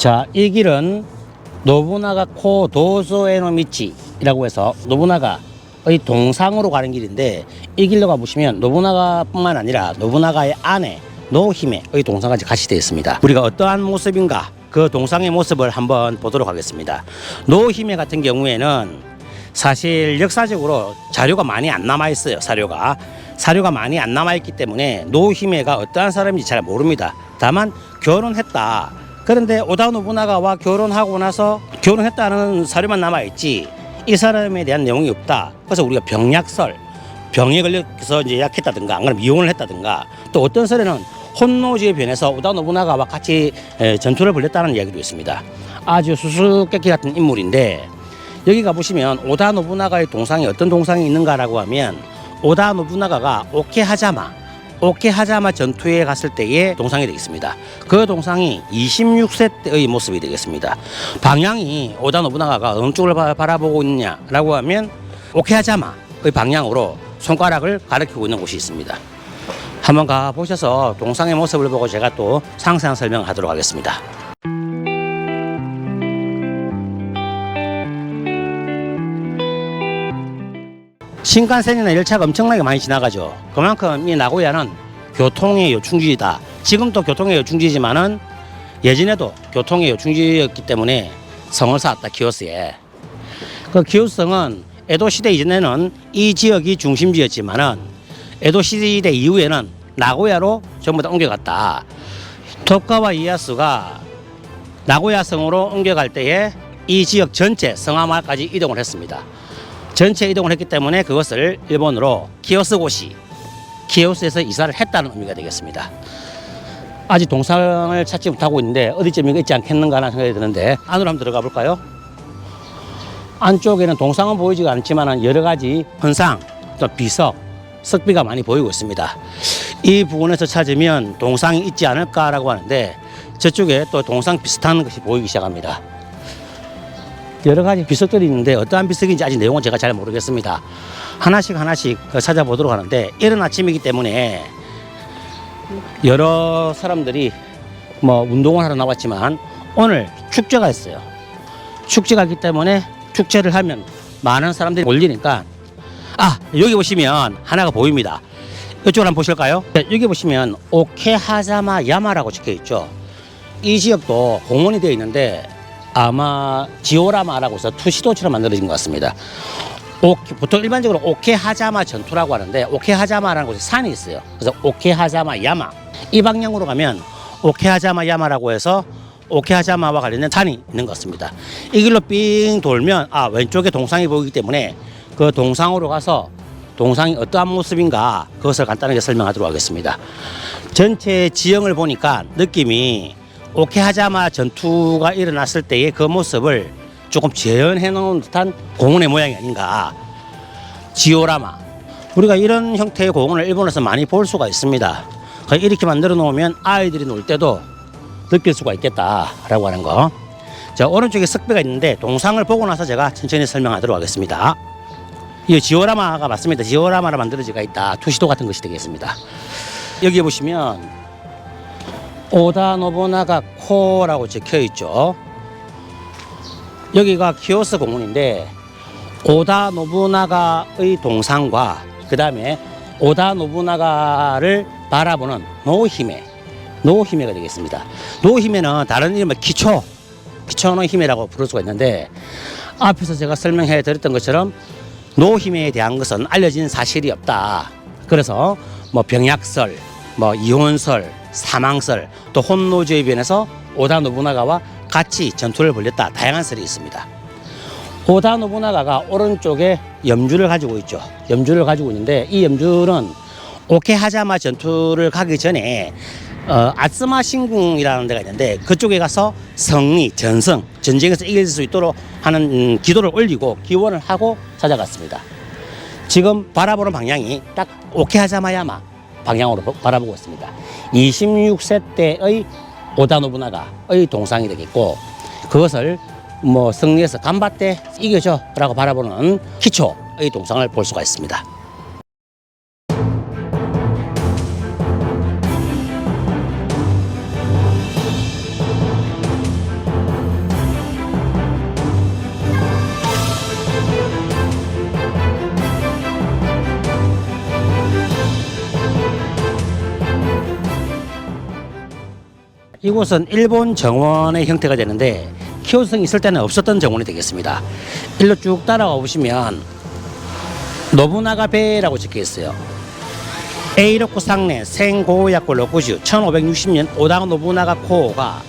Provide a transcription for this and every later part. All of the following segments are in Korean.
자, 이 길은 노부나가 코 도소에노미치라고 해서 노부나가의 동상으로 가는 길인데 이 길로 가보시면 노부나가뿐만 아니라 노부나가의 아내 노히메의 동상까지 같이 되어 있습니다. 우리가 어떠한 모습인가 그 동상의 모습을 한번 보도록 하겠습니다. 노히메 같은 경우에는 사실 역사적으로 자료가 많이 안 남아 있어요. 사료가 사료가 많이 안 남아 있기 때문에 노히메가 어떠한 사람인지 잘 모릅니다. 다만 결혼했다. 그런데 오다 노부나가와 결혼하고 나서 결혼했다는 사료만 남아 있지 이 사람에 대한 내용이 없다. 그래서 우리가 병약설, 병에 걸려서 이제 약했다든가, 안 그러면 이혼을 했다든가, 또 어떤 설에는 혼노지에 변해서 오다 노부나가와 같이 에, 전투를 벌였다는 이야기도 있습니다. 아주 수수께끼 같은 인물인데 여기 가보시면 오다 노부나가의 동상이 어떤 동상이 있는가라고 하면 오다 노부나가가 오케하자마 오케하자마 전투에 갔을 때의 동상이 되겠습니다. 그 동상이 26세 때의 모습이 되겠습니다. 방향이 오다 노부나가가 어느 쪽을 바- 바라보고 있느냐라고 하면 오케하자마의 방향으로 손가락을 가리키고 있는 곳이 있습니다. 한번 가 보셔서 동상의 모습을 보고 제가 또 상세한 설명하도록 하겠습니다. 신칸센이나 열차가 엄청나게 많이 지나가죠. 그만큼 이 나고야는 교통의 요충지이다. 지금도 교통의 요충지지만은 예전에도 교통의 요충지였기 때문에 성을 쌓았다 키오스에. 그 키오스성은 에도 시대 이전에는 이 지역이 중심지였지만은 에도 시대 이후에는 나고야로 전부 다 옮겨갔다. 토카와 이에야스가 나고야 성으로 옮겨갈 때에 이 지역 전체 성하마까지 이동을 했습니다. 전체 이동을 했기 때문에 그것을 일본어로 키오스고시, 키오스에서 이사를 했다는 의미가 되겠습니다. 아직 동상을 찾지 못하고 있는데 어디쯤에 있지 않겠는가 하는 생각이 드는데 안으로 한번 들어가 볼까요? 안쪽에는 동상은 보이지가 않지만 여러 가지 현상, 또 비석, 석비가 많이 보이고 있습니다. 이 부분에서 찾으면 동상이 있지 않을까라고 하는데 저쪽에 또 동상 비슷한 것이 보이기 시작합니다. 여러 가지 비석들이 있는데 어떠한 비석인지 아직 내용은 제가 잘 모르겠습니다. 하나씩 하나씩 그 찾아보도록 하는데 이른 아침이기 때문에 여러 사람들이 뭐 운동을 하러 나왔지만 오늘 축제가 있어요. 축제가 있기 때문에 축제를 하면 많은 사람들이 몰리니까 아 여기 보시면 하나가 보입니다. 이쪽을 한번 보실까요? 네, 여기 보시면 오케하자마 야마라고 적혀 있죠. 이 지역도 공원이 되어 있는데 아마 지오라마라고 해서 투시도처럼 만들어진 것 같습니다. 오케, 보통 일반적으로 오케하자마 전투라고 하는데 오케하자마라는 곳에 산이 있어요. 그래서 오케하자마 야마 이 방향으로 가면 오케하자마 야마라고 해서 오케하자마와 관련된 산이 있는 것 같습니다. 이 길로 삥 돌면 아 왼쪽에 동상이 보이기 때문에 그 동상으로 가서 동상이 어떠한 모습인가 그것을 간단하게 설명하도록 하겠습니다. 전체 지형을 보니까 느낌이 오케하자마 전투가 일어났을 때의 그 모습을 조금 재현해 놓은 듯한 공원의 모양이 아닌가. 지오라마. 우리가 이런 형태의 공원을 일본에서 많이 볼 수가 있습니다. 이렇게 만들어 놓으면 아이들이 놀 때도 느낄 수가 있겠다라고 하는 거. 자, 오른쪽에 석배가 있는데 동상을 보고 나서 제가 천천히 설명하도록 하겠습니다. 이 지오라마가 맞습니다. 지오라마로 만들어지가 있다. 투시도 같은 것이 되겠습니다. 여기 보시면 오다 노부나가 코라고 적혀 있죠. 여기가 키오스 공원인데 오다 노부나가의 동상과 그 다음에 오다 노부나가를 바라보는 노히메 노히메가 되겠습니다. 노히메는 다른 이름은 기초 기초노 히메라고 부를 수가 있는데 앞에서 제가 설명해 드렸던 것처럼 노히메에 대한 것은 알려진 사실이 없다. 그래서 뭐 병약설, 뭐 이혼설, 사망설, 또 혼노주에 변해서 오다 노부나가와 같이 전투를 벌였다. 다양한 설이 있습니다. 오다 노부나가가 오른쪽에 염주를 가지고 있죠. 염주를 가지고 있는데 이 염주는 오케하자마 전투를 가기 전에 어, 아스마 신궁이라는 데가 있는데 그쪽에 가서 승리, 전승, 전쟁에서 이길 수 있도록 하는 음, 기도를 올리고 기원을 하고 찾아갔습니다. 지금 바라보는 방향이 딱 오케하자마야마 방향으로 보- 바라보고 있습니다. 26세 때의 오다 노부나가의 동상이 되겠고 그것을 뭐 승리해서 간바 때 이겨줘라고 바라보는 기초의 동상을 볼 수가 있습니다. 이곳은 일본 정원의 형태가 되는데 키오스성이 있을 때는 없었던 정원이 되겠습니다. 일로 쭉 따라가 보시면 노부나가 배라고 적혀 있어요. 에이로쿠 상내 생고야코 로쿠주 1560년 오다 노부나가 코가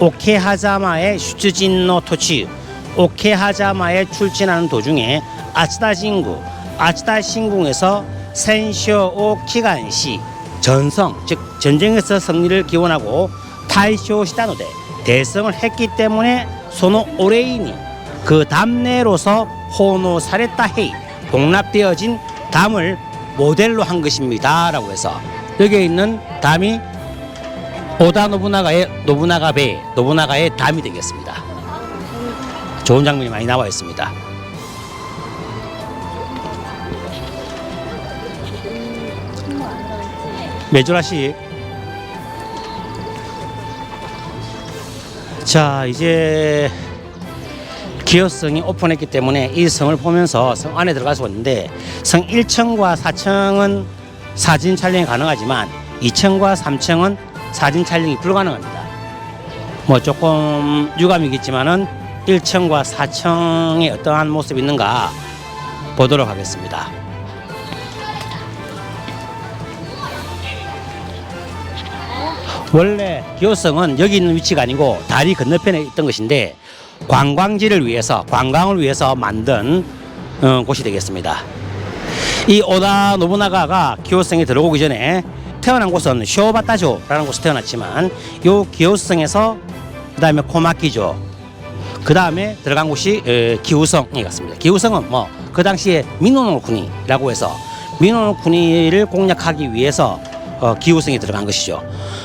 오케하자마의 슈츠진노 토치 오케하자마에 출진하는 도중에 아치다 신구 아치다 신궁에서 센쇼오 키간시 전성 즉 전쟁에서 승리를 기원하고 타이쇼 시다 노데 대성을 했기 때문에 소노 오레이니 그 담내로서 호노 사레타 헤이 봉납되어진 담을 모델로 한 것입니다 라고 해서 여기에 있는 담이 오다 노부나가의 노부나가 배 노부나가의 담이 되겠습니다. 좋은 장면이 많이 나와 있습니다. 메조라 씨. 자, 이제 기어성이 오픈했기 때문에 이 성을 보면서 성 안에 들어가서 왔는데 성 1층과 4층은 사진 촬영이 가능하지만 2층과 3층은 사진 촬영이 불가능합니다. 뭐 조금 유감이겠지만은 1층과 4층에 어떠한 모습이 있는가 보도록 하겠습니다. 원래 기호성은 여기 있는 위치가 아니고 다리 건너편에 있던 것인데 관광지를 위해서 관광을 위해서 만든 어, 곳이 되겠습니다. 이 오다 노부나가가 기호성에 들어오기 전에 태어난 곳은 쇼바타조라는 곳에 태어났지만 요 기호성에서 그다음에 코마키조 그다음에 들어간 곳이 에, 기우성이 같습니다. 기우성은 뭐 그 당시에 민노노쿠니라고 해서 민노노쿠니를 공략하기 위해서 어, 기우성이 들어간 것이죠.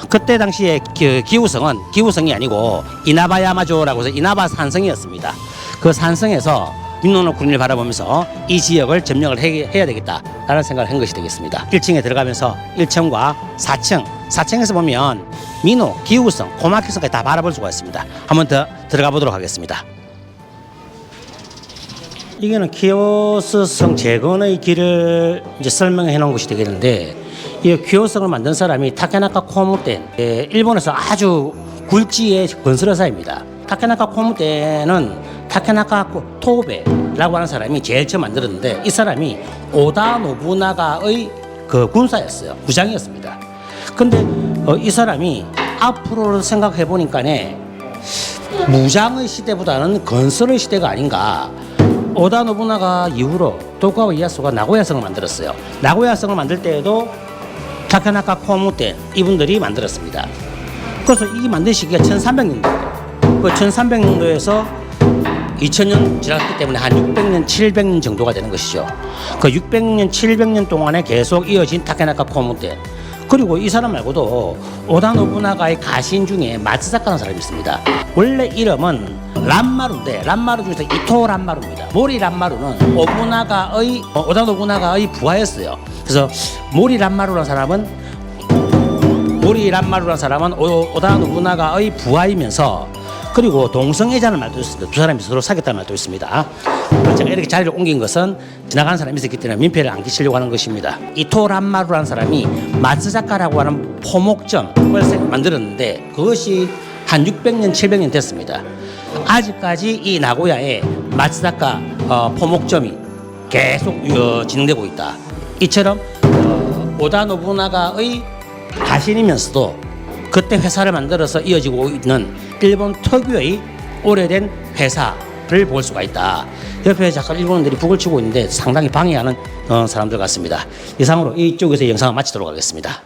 그때 당시에 기, 기우성은 기우성이 아니고 이나바야마조라고 해서 이나바 산성이었습니다. 그 산성에서 민노노쿠니를 바라보면서 이 지역을 점령을 해, 해야 되겠다라는 생각을 한 것이 되겠습니다. 1층에 들어가면서 1층과 4층, 4층에서 보면 민노, 기우성, 고마키성까지 다 바라볼 수가 있습니다. 한번 더 들어가 보도록 하겠습니다. 이게는 키오스성 재건의 길을 이제 설명해 놓은 것이 되겠는데 이 키오스성을 만든 사람이 타케나카 코무텐 예, 일본에서 아주 굴지의 건설회사입니다. 타케나카 코무텐은 타케나카 토베라고 하는 사람이 제일 처음 만들었는데 이 사람이 오다 노부나가의 그 군사였어요. 부장이었습니다. 근데 어, 이 사람이 앞으로 생각해 보니까네 무장의 시대보다는 건설의 시대가 아닌가. 오다 노부나가 이후로 도쿠가와 이에야스가 나고야성을 만들었어요. 나고야성을 만들 때에도 타케나카 코무테 이분들이 만들었습니다. 그래서 이 만든 시기가 1300년도. 그 1300년도에서 2000년 지났기 때문에 한 600년, 700년 정도가 되는 것이죠. 그 600년, 700년 동안에 계속 이어진 타케나카 코무테. 그리고 이 사람 말고도 오다 노부나가의 가신 중에 마츠사카라는 사람이 있습니다. 원래 이름은 란마루인데 란마루 중에서 이토 란마루입니다. 모리 란마루는 오부나가의 어, 오다 노부나가의 부하였어요. 그래서 모리 란마루라는 사람은 모리 란마루라는 사람은 오, 오다 노부나가의 부하이면서 그리고 동성애자는 말도 있습니다. 두 사람이 서로 사귀었다는 말도 있습니다. 제가 이렇게 자리를 옮긴 것은 지나가는 사람이 있었기 때문에 민폐를 안 끼치려고 하는 것입니다. 이토 란마루라는 사람이 마츠자카라고 하는 포목점을 만들었는데 그것이 한 600년, 700년 됐습니다. 아직까지 이 나고야에 마츠다카 어, 포목점이 계속 어, 진행되고 있다. 이처럼 어, 오다 노부나가의 가신이면서도 그때 회사를 만들어서 이어지고 있는 일본 특유의 오래된 회사를 볼 수가 있다. 옆에 잠깐 일본인들이 북을 치고 있는데 상당히 방해하는 어, 사람들 같습니다. 이상으로 이쪽에서 영상을 마치도록 하겠습니다.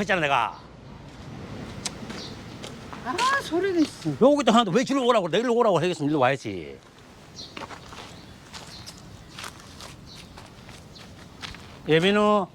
했잖아 내가. 아 소리는 여기도 하나도 왜 줄로 오라고 내일로 오라고 하겠으면 일로 와야지. 예민우